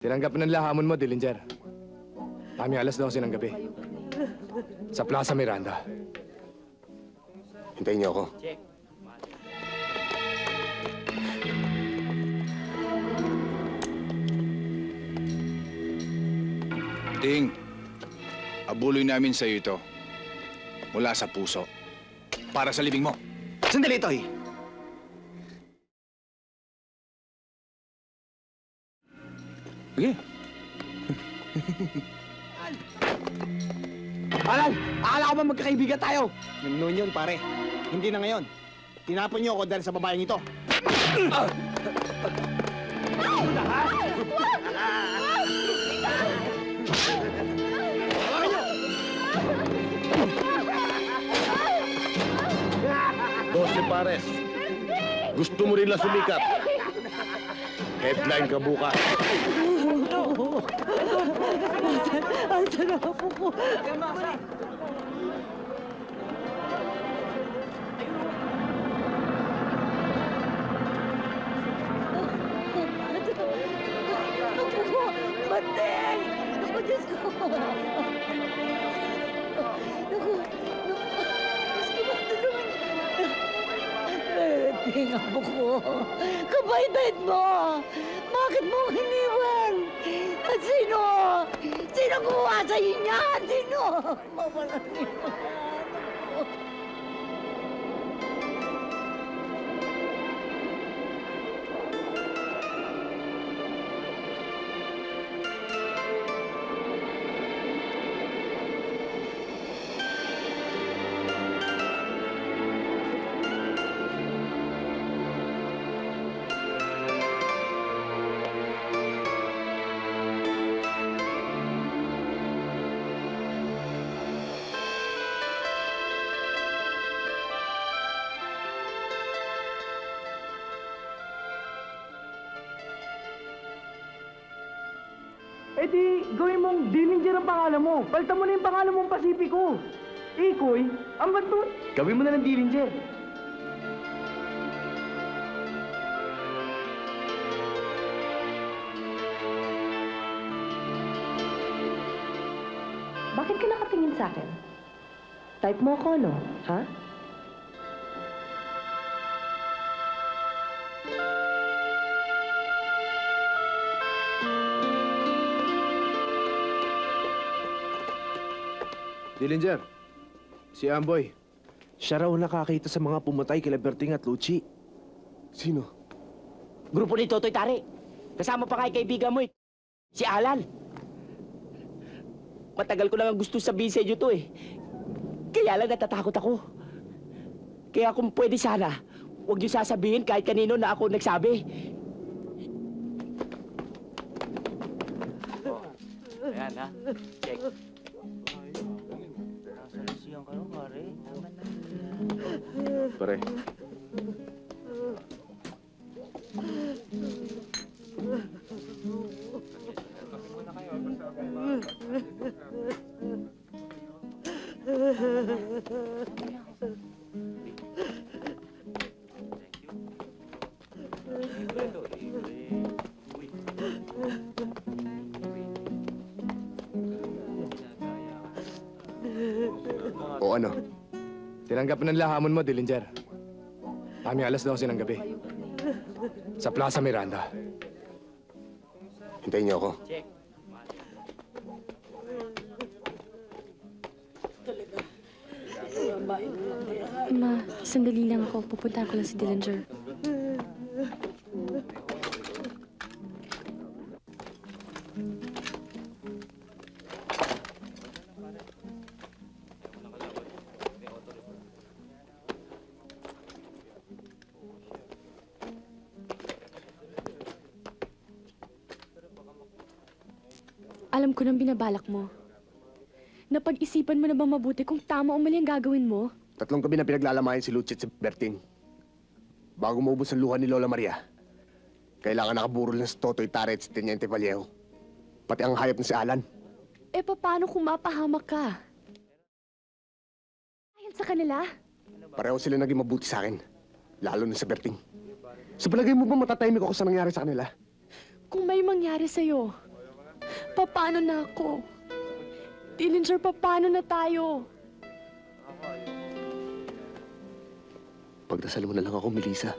Tinanggap ng lahamon mo, Dillinger. Kami alas 12 ng gabi. Sa Plaza Miranda. Hintayin niyo ako. Ting, abuloy namin sa ito mula sa puso. Para sa libing mo. Sandali, Toy. Sige. Alan! Akala ko ba magkakaibigan tayo? Nung noon yun, pare. Hindi na ngayon. Tinapon niyo ako dahil sa babaeng ito. Dose pares. Gusto mo rin lang sumikat. Headline ka bukas. Ang sarap po, Mateng! Ako, Diyos ko! Mateng, ako ko. Kabaitait mo! Bakit mo ako iniwan? At sino? Sino gumawa sa'yo niyan? Sino? Mawala niyo. Eh di, gawin mong Dillinger ang pangalan mo. Palta mo na yung pangalan mong Pasipiko. Ikoy, ang bandut. Gawin mo na ng Dillinger. Bakit ka nakatingin sa akin? Type mo ako, no? Ha? Dillinger, si Amboy. Siya raw nakakita sa mga pumatay kila Berting at Lucci. Sino? Grupo ni Totoy Tari. Kasama pa kay kaibigan mo eh. Si Alan. Matagal ko lang ang gusto sabihin sa inyo to eh. Kaya lang natatakot ako. Kaya kung pwede sana, huwag niyo sasabihin kahit kanino na ako nagsabi. Ayan ha. Check. Pare. O ano? Tinanggap ng lahamon mo, Dillinger. Kami alas 12 ng gabi. Sa Plaza Miranda. Hintayin niyo ako. Ma, sandali lang ako. Pupunta ko lang si Dillinger. Alam ko nang binabalak mo. Napag-isipan mo na ba mabuti kung tama o mali ang gagawin mo? Tatlong gabi na pinaglalamayan si Lucci at si Berting. Bago maubos ang luha ni Lola Maria, kailangan nakaburol na si Totoy Tare at si Teniente Vallejo. Pati ang hayop na si Alan. Eh, paano kung mapahamak ka? Dahil sa kanila? Pareho sila naging mabuti sa akin. Lalo na sa Berting. Sa palagay mo ba matatahimik ako sa nangyari sa kanila? Kung may mangyari sa'yo, Paano na ako? Dillinger, paano na tayo? Pagdasal mo na lang ako, Melissa.